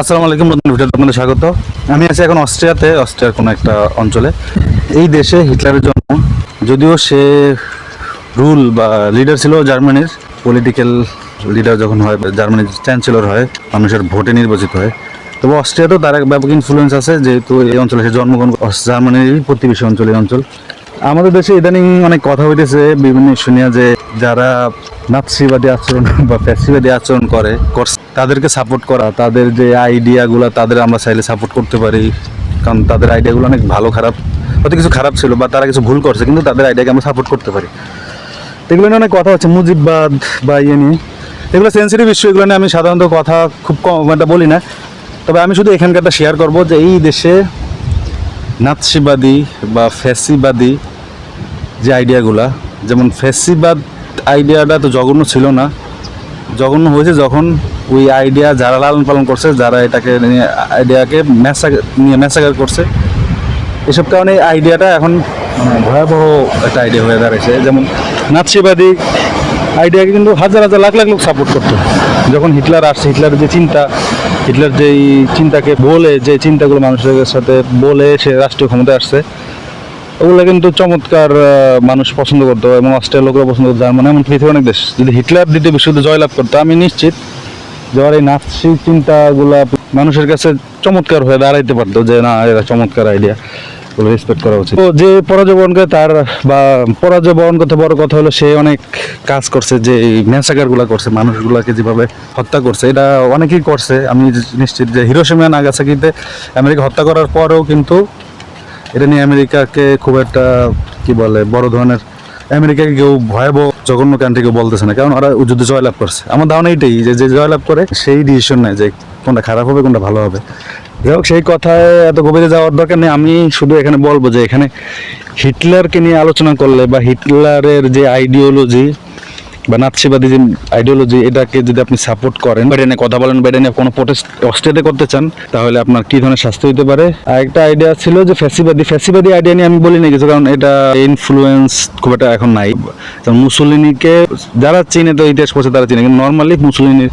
আসসালামু আলাইকুম নতুন ভিডিওতে আপনাদের স্বাগত। আমি আছি এখন অস্ট্রিয়াতে, অস্ট্রিয়ার কোনো একটা অঞ্চলে। এই দেশে হিটলারের জন্য যদিও সে রুল বা লিডার ছিল জার্মানির। পলিটিক্যাল লিডার যখন হয়, জার্মানির চ্যান্সেলর হয়, মানুষের ভোটে নির্বাচিত হয়। তবে অস্ট্রিয়াতেও তার এক ব্যাপক ইনফ্লুয়েন্স আছে, যেহেতু এই অঞ্চলে সে জন্মগ্রহণ জার্মানির প্রতিবেশী অঞ্চল, এই অঞ্চল। আমাদের দেশে ইদানিং অনেক কথা হইতেছে, বিভিন্ন শুনিয়া যে যারা নাৎসিবাদী আচরণ বা ফ্যাসিবাদী আচরণ করে তাদেরকে সাপোর্ট করা, তাদের যে আইডিয়াগুলো তাদের আমরা চাইলে সাপোর্ট করতে পারি। কারণ তাদের আইডিয়াগুলো অনেক ভালো, খারাপ, হয়তো কিছু খারাপ ছিল বা তারা কিছু ভুল করছে, কিন্তু তাদের আইডিয়াকে আমরা সাপোর্ট করতে পারি। এগুলো নিয়ে অনেক কথা হচ্ছে, মুজিববাদ বা ইয়ে নিয়ে। এগুলো সেন্সিটিভ ইস্যু এগুলো নিয়ে আমি সাধারণত কথা খুব কম একটা বলি না। তবে আমি শুধু এখানকারটা শেয়ার করব যে এই দেশে নাৎসিবাদী বা ফ্যাসিবাদী যে আইডিয়াগুলা যেমন ফ্যাসিবাদ আইডিয়াটা তো জঘন্য ছিল না। জঘন্য হয়েছে যখন ওই আইডিয়া যারা লালন পালন করছে, যারা এটাকে আইডিয়াকে ম্যাসা, নিয়ে ম্যাসাকার করছে এসব কারণে এই আইডিয়াটা এখন মানে ভয়াবহ একটা আইডিয়া হয়ে দাঁড়িয়েছে যেমন নাৎসিবাদী আইডিয়াকে কিন্তু হাজার হাজার লাখ লাখ লোক সাপোর্ট করতো। যখন হিটলার আসছে, হিটলারের যে চিন্তা, হিটলার যেই চিন্তাকে বলে, যে চিন্তাগুলো মানুষের সাথে বলে সে রাষ্ট্রীয় ক্ষমতায় আসছে ওগুলো কিন্তু চমৎকার মানুষ পছন্দ করতো এবং অস্ট্রেলিয়ার লোকরা পছন্দ করতো। জার্মানি এমন পৃথিবীর অনেক দেশ যদি হিটলার দ্বিতীয় বিশ্বযুদ্ধ জয়লাভ করতো, আমি নিশ্চিত যে এই নাৎসি চিন্তাগুলা মানুষের কাছে চমৎকার হয়ে দাঁড়াইতে পারতো যে, না, এরা চমৎকার আইডিয়া রেসপেক্ট করা উচিত। তো যে পরাজয় করে তার, বা পরাজয় বরণ করতে বড় কথা হলো সে অনেক কাজ করছে, যে ম্যাসাকারগুলো করছে, মানুষগুলোকে যেভাবে হত্যা করছে, এটা অনেকেই করছে। আমি নিশ্চিত যে হিরোসীমা নাগাসাকিতে আমেরিকা হত্যা করার পরেও কিন্তু এটা নিয়ে আমেরিকাকে খুব একটা, কি বলে, বড় ধরনের, আমেরিকাকে কেউ ভয়াবহ জঘন্য কান্ট্রি কেউ বলতেছে না, কারণ ওরা যুদ্ধে জয়লাভ করছে। আমার ধারণা এইটাই, যে যে জয়লাভ করে সেই ডিসিশন নেয় যে কোনটা খারাপ হবে, কোনটা ভালো হবে। যাই হোক, সেই কথায় এত গভীরে যাওয়ার দরকার নেই। আমি শুধু এখানে বলব যে এখানে হিটলারকে নিয়ে আলোচনা করলে বা হিটলারের যে আইডিওলজি বা নাৎসিবাদী যে আইডিওলজি এটাকে যদি আপনি সাপোর্ট করেন বা এটা কথা বলেন বা এটা কোনো প্রোটেস্ট অস্ট্রেলিয়াতে করতে চান, তাহলে আপনার কি ধরনের শাস্তি হতে পারে? আর একটা আইডিয়া ছিল যে ফ্যাসিবাদী ফ্যাসিবাদী আইডিয়া নিয়ে আমি বলি না কিছু, কারণ এটা ইনফ্লুয়েন্স খুব একটা এখন নাই। যেমন মুসলিনিকে যারা চিনে তো ইতিহাস পড়ছে তারা চিনে, কিন্তু নর্মালি মুসলিনির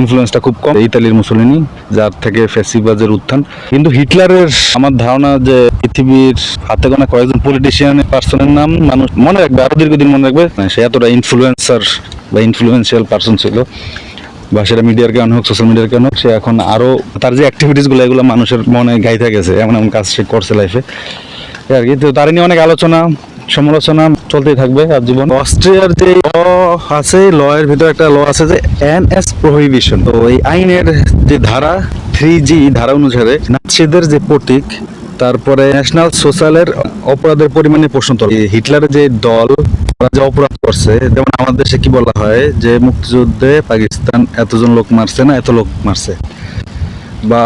ইনফ্লুয়েন্সটা খুব কম। ইতালির মুসলিনি যার থেকে ফ্যাসিবাজের উত্থান। কিন্তু হিটলারের আমার ধারণা যে পৃথিবীর হাতে গোনা কয়েকজন পলিটিশিয়ান পার্সনের নাম মানুষ মনে রাখবে, আরও দীর্ঘদিন মনে রাখবে, সে এতটা ইনফ্লুয়েন্সার বা ইনফ্লুয়েন্সিয়াল পার্সন ছিল। বা সেটা মিডিয়ার কারণে হোক সোশ্যাল মিডিয়ার কারণে হোক, সে এখন আরও তার যে অ্যাক্টিভিটিসগুলো এগুলো মানুষের মনে গাইতে গেছে, এমন এমন কাজ সে করছে লাইফে আর কি, তো তার নিয়ে অনেক আলোচনা, সমালোচনা চলতেই থাকবে আর জীবন। অস্ট্রিয়ার যে ল আছে ল এর ভিতরে একটা ল আছে যে এন এস প্রহিবিশন তো এই আইনের যে ধারা থ্রি জি ধারা অনুসারে নাৎসিদের যে প্রতীক, তারপরে ন্যাশনাল সোশ্যালের অপরাধের পরিমাণে প্রশ্ন তোলে হিটলারের যে দল ওরা যে অপরাধ করছে, যেমন আমাদের দেশে কি বলা হয় যে মুক্তিযুদ্ধে পাকিস্তান এতজন লোক মারছে না, এত লোক মারছে। বা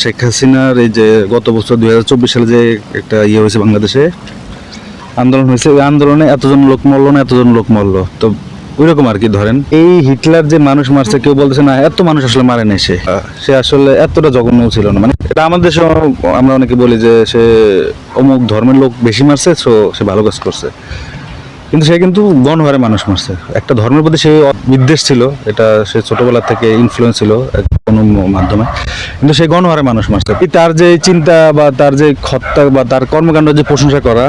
শেখ হাসিনার এই যে গত বছর দুই সালে যে একটা ইয়ে হয়েছে বাংলাদেশে, আন্দোলন হয়েছে, ওই আন্দোলনে এতজন লোক মরলো না, এতজন লোক মরলো। তো ওইরকম আর কি ধরেন। এই হিটলার যে মানুষ মারছে, কেউ বলতেছে না, এত মানুষ আসলে মারে নাই সে। সে আসলে এতটা জঘন্য ছিল না। মানে এটা আমাদের দেশে আমরা অনেকে বলি যে সে অমুক ধর্মের লোক বেশি মারছে, সো সে ভালো কাজ করছে। কিন্তু সে কিন্তু গণহারে মানুষ মারছে। একটা ধর্মের প্রতি সে বিদ্বেষ ছিল, এটা সে ছোটবেলা থেকে ইনফ্লুয়েন্স ছিল কোনো মাধ্যমে। কিন্তু সে গণহারে মানুষ মারছে। তার যে চিন্তা বা তার যে খত্তা বা তার কর্মকাণ্ড যে প্রশংসা করা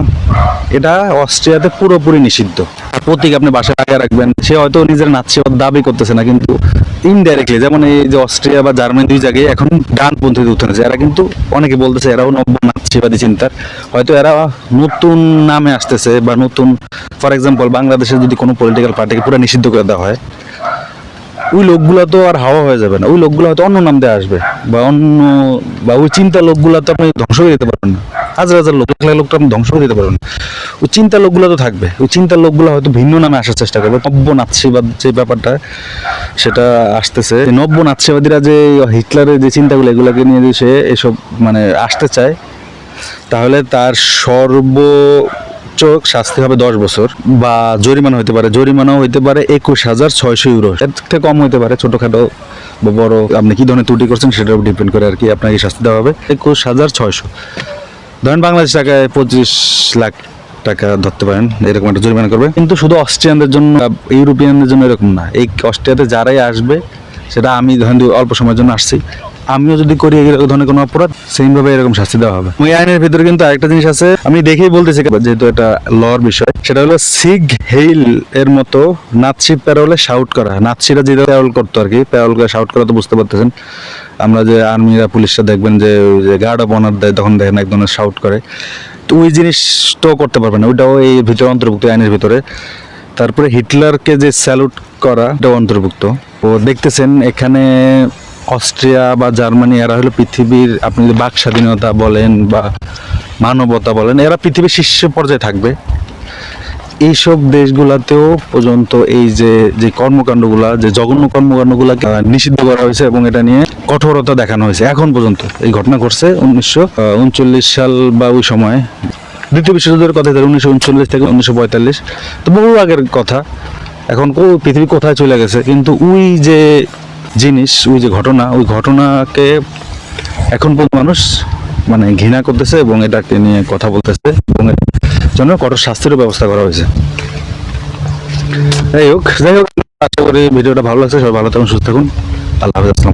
এটা অস্ট্রিয়াতে পুরোপুরি নিষিদ্ধ। প্রতীক আপনি বাসায় আগে রাখবেন, সে হয়তো নিজের নাৎসিবাদ দাবি করতেছে না, কিন্তু ইনডাইরেক্টলি যেমন এই যে অস্ট্রিয়া বা জার্মানি দুই জায়গায় এখন ডানপন্থীতে উত্থান আছে এরা কিন্তু অনেকে বলতেছে এরাও নব্য নাৎসিবাদী চিন্তার। হয়তো এরা নতুন নামে আসতেছে বা নতুন ফর এক্সাম্পল বাংলাদেশে যদি কোনো পলিটিক্যাল পার্টিকে পুরো নিষিদ্ধ করে দেওয়া হয় ওই লোকগুলো তো আর হাওয়া হয়ে যাবে না। ওই লোকগুলো হয়তো অন্য নাম দিয়ে আসবে। বা অন্য, বা ওই চিন্তা লোকগুলো তো আপনি ধ্বংস করে দিতে পারবেন না। হাজার হাজার লোক লাখ লাখ লোকটা আপনি ধ্বংস করে দিতে পারবেন ওই চিন্তা লোকগুলো তো থাকবে। ওই চিন্তার লোকগুলো হয়তো ভিন্ন নামে আসার চেষ্টা করবে। নব্য নাৎসিবাদ যে ব্যাপারটা, সেটা আসতেছে। নব্য নাৎসিবাদীরা যে হিটলারের যে চিন্তাগুলো, এগুলোকে নিয়ে সে এসব মানে আসতে চায়, তাহলে তার সর্বোচ্চ শাস্তি হবে দশ বছর বা জরিমানা হতে পারে। জরিমানাও হইতে পারে একুশ হাজার ছয়শো ইউরো। এর থেকে কম হইতে পারে, ছোটোখাটো বা বড়। আপনি কি ধরনের ত্রুটি করছেন সেটার উপর ডিপেন্ড করে আর কি আপনাকে শাস্তি দেওয়া হবে। একুশ হাজার ছয়শো। ধরেন বাংলাদেশ টাকায় পঁচিশ লাখ টাকা ধরতে পারেন, এরকম একটা জরিমানা করবে। কিন্তু শুধু অস্ট্রিয়ানদের জন্য ইউরোপিয়ানদের জন্য এরকম না। এই অস্ট্রিয়াতে যারাই আসবে, সেটা আমি ধরেন অল্প সময়ের জন্য আসছি। আমিও যদি করি এই ধরনের কোনো অপরাধ সেম ভাবে এরকম শাস্তি দেওয়া হবে। ওই আইনের ভিতরে কিন্তু আরেকটা জিনিস আছে, আমি দেখেই বলতেছি, যেহেতু এটা লর বিষয়, সেটা হলো সিগ হেইল এর মতো নাৎসি প্যারোলে শাউট করা। নাৎসিরা যেটা প্যারোল করতো আর কি প্যারোল করে শাউট করা তো বুঝতে পারতেছেন। আমরা যে আর্মিরা, পুলিশরা দেখবেন যে গার্ড অফ অনার দেয়, তখন দেখেন এক ধরনের শাউট করে। তো ওই জিনিস তো করতে পারবে না, ওইটাও এই ভিতরে অন্তর্ভুক্ত আইনের ভিতরে। তারপরে হিটলারকে যে স্যালুট করা, এটাও অন্তর্ভুক্ত। ও দেখতেছেন, এখানে অস্ট্রিয়া বা জার্মানি, এরা হলো পৃথিবীর, আপনি যদি বাক স্বাধীনতা বলেন বা মানবতা বলেন, এরা পৃথিবীর শীর্ষ পর্যায়ে থাকবে। এইসব দেশগুলাতেও পর্যন্ত এই যে যে কর্মকাণ্ডগুলা, যে জঘন্য কর্মকাণ্ডগুলাকে নিষিদ্ধ করা হয়েছে এবং এটা নিয়ে কঠোরতা দেখানো হয়েছে। এখন পর্যন্ত এই ঘটনা ঘটছে উনিশশো উনচল্লিশ সাল বা ওই সময়। দ্বিতীয় বিশ্বযুদ্ধের কথা উনিশশো উনচল্লিশ থেকে উনিশশো পঁয়তাল্লিশ। তো বহু আগের কথা। এখন পৃথিবী কোথায় চলে গেছে? কিন্তু ওই যে জিনিস, ওই যে ঘটনা, ওই ঘটনাকে এখন পর্যন্ত মানুষ মানে ঘৃণা করতেছে এবং এটাকে নিয়ে কথা বলতেছে এবং জন্য কঠোর শাস্তিরও ব্যবস্থা করা হয়েছে। যাই হোক যাই হোক, আশা করি ভিডিওটা ভালো লাগছে, সবাই ভালো থাকুন, সুস্থ থাকুন। আল্লাহ হাফেজ, আসসালাম